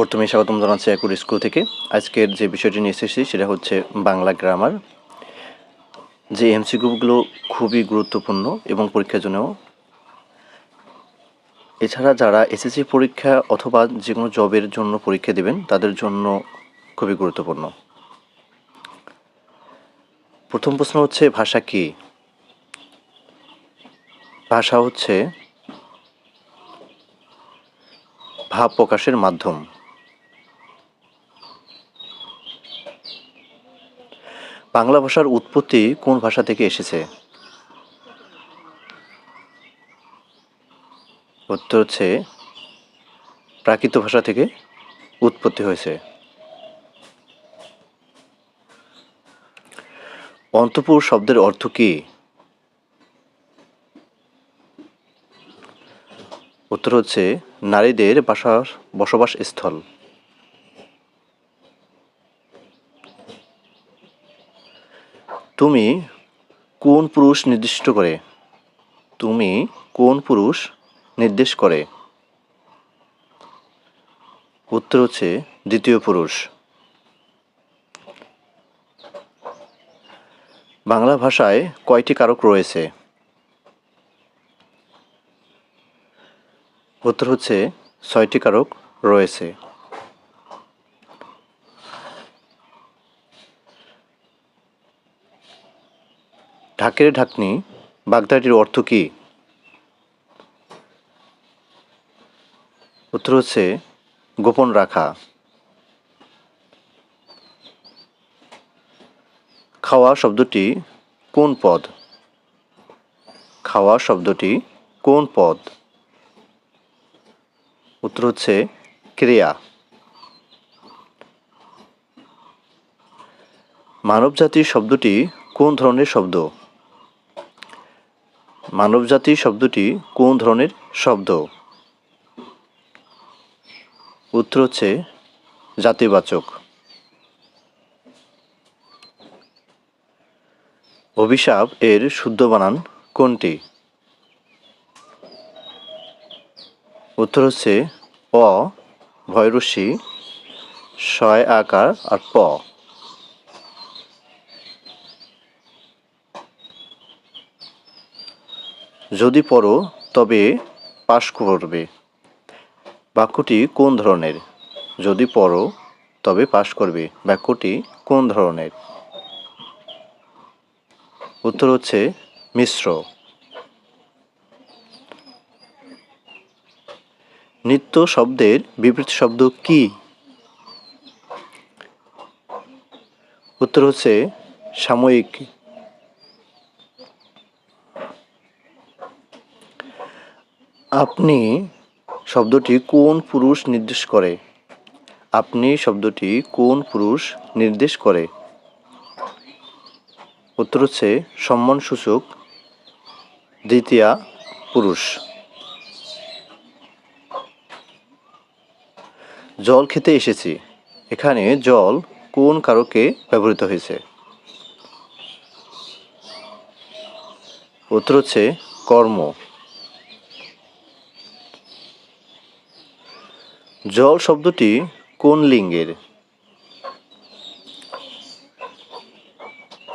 প্রথমে স্বাগতম জানাচ্ছি একুর স্কুল থেকে। আজকের যে বিষয়টি নিয়ে এসেছি, সেটা হচ্ছে বাংলা গ্রামার। যে এমসিকিউগুলো খুবই গুরুত্বপূর্ণ এবং পরীক্ষার জন্য এছাড়া যারা এসএসসি পরীক্ষা অথবা যে কোনো জবের জন্য পরীক্ষা দেবেন, তাদের জন্য খুবই গুরুত্বপূর্ণ। প্রথম প্রশ্ন হচ্ছে, ভাষা কি? ভাষা হচ্ছে ভাব প্রকাশের মাধ্যম। বাংলা ভাষার উৎপত্তি কোন ভাষা থেকে এসেছে? উত্তর হচ্ছে, প্রাকৃত ভাষা থেকে উৎপত্তি হয়েছে। অন্তপুর শব্দের অর্থ কি? উত্তর হচ্ছে, নারীদের বাসার বসবাস স্থল তুমি কোন পুরুষ নির্দিষ্ট করে? তুমি কোন পুরুষ নির্দেশ করে? উত্তর হচ্ছে দ্বিতীয় পুরুষ। বাংলা ভাষায় কয়টি কারক রয়েছে? উত্তর হচ্ছে ছয়টি কারক রয়েছে। ঢাকের ঢাকনি বাগদাটির অর্থ কী? উত্তর হচ্ছে, গোপন রাখা। খাওয়া শব্দটি কোন পদ? খাওয়া শব্দটি কোন পদ? উত্তর হচ্ছে, ক্রিয়া। মানবজাতি শব্দটি কোন ধরনের শব্দ? মানবজাতি শব্দটি কোন ধরনের শব্দ? উত্তর হচ্ছে জাতিবাচক। অভিশাপ এর শুদ্ধ বানান কোনটি? উত্তর হচ্ছে অ ভয়রস্যি শয় আকার আর প। যদি পড়ো, তবে পাশ করবে। বাক্যটি কোন ধরনের? যদি পড়ো, তবে পাশ করবে। বাক্যটি কোন ধরনের? উত্তর হচ্ছে মিশ্র। নিত্য শব্দের বিপরীত শব্দ কি? উত্তর হচ্ছে সাময়িক। আপনি শব্দটি কোন পুরুষ নির্দেশ করে? আপনি শব্দটি কোন পুরুষ নির্দেশ করে? উত্তর হচ্ছে সম্মানসূচক দ্বিতীয়া পুরুষ। জল খেতে এসেছি। এখানে জল কোন কারকে ব্যবহৃত হয়েছে? উত্তর হচ্ছে কর্ম। জল শব্দটি কোন লিঙ্গের?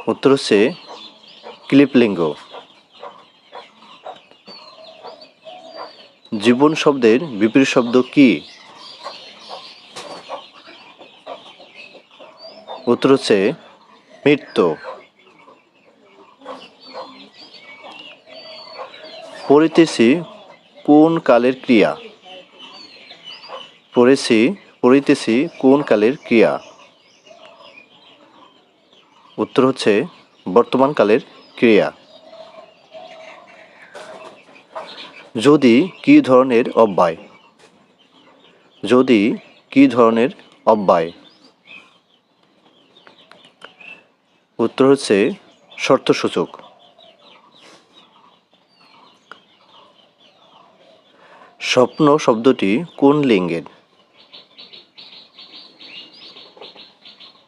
উত্তর হচ্ছে ক্লিপলিঙ্গ। জীবন শব্দের বিপরীত শব্দ কি? উত্তর হচ্ছে মৃত্যু। পড়িতেছি কোন কালের ক্রিয়া? পড়েছি, পড়িতেছি কোন কালের ক্রিয়া? উত্তর হচ্ছে, বর্তমান কালের ক্রিয়া। যদি কি ধরনের অব্যয়? যদি কি ধরনের অব্যয়? উত্তর হচ্ছে, শর্তসূচক। স্বপ্ন শব্দটি কোন লিঙ্গের?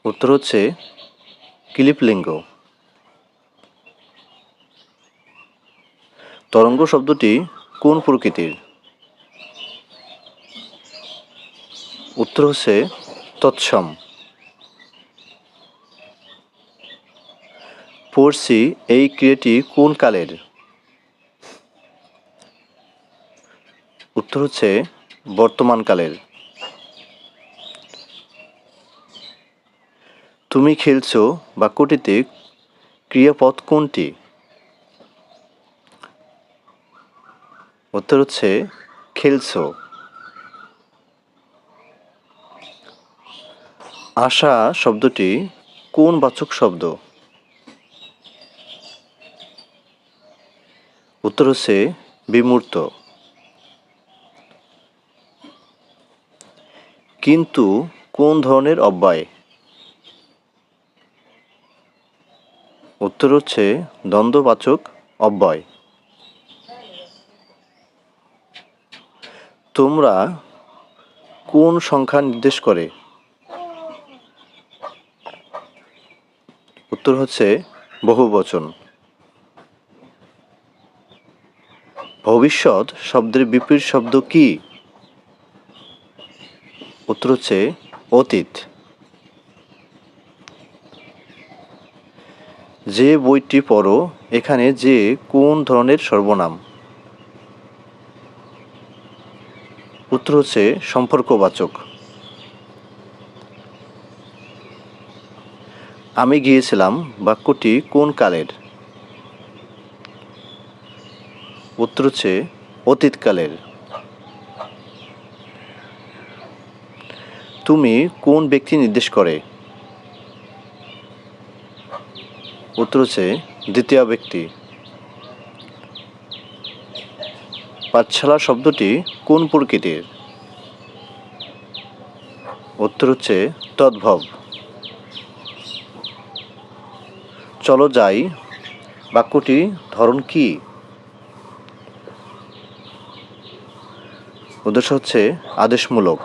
উত্তর হচ্ছে ক্লিপলিঙ্গ। তরঙ্গ শব্দটি কোন প্রকৃতির? উত্তর হচ্ছে তৎসম। পড়ছি এই ক্রিয়াটি কোন কালের? উত্তর হচ্ছে বর্তমান কালের। তুমি খেলছো বাক্যটিতে ক্রিয়াপদ কোনটি? উত্তর হচ্ছে খেলছো। আশা শব্দটি কোন বাচক শব্দ? উত্তর হচ্ছে বিমূর্ত। কিন্তু কোন ধরনের অব্যয়? উত্তর হচ্ছে দ্বন্দ্ববাচক অব্যয়। তোমরা কোন সংখ্যা নির্দেশ করে? উত্তর হচ্ছে বহুবচন। ভবিষ্যৎ শব্দের বিপরীত শব্দ কি? উত্তর হচ্ছে অতীত। যে বইটি পড়ো, এখানে যে কোন ধরনের সর্বনাম? উত্তর হচ্ছে সম্পর্কবাচক। আমি গিয়েছিলাম বাক্যটি কোন কালের? উত্তর হচ্ছে অতীতকালের। তুমি কোন ব্যক্তি নির্দেশ করে? উত্তর হচ্ছে দ্বিতীয় ব্যক্তি। পাঠশালা শব্দটি কোন প্রকৃতির? উত্তর হচ্ছে তদ্ভব। চলো যাই, বাক্যটি ধরন কি? উদ্দেশ্য হচ্ছে আদেশমূলক।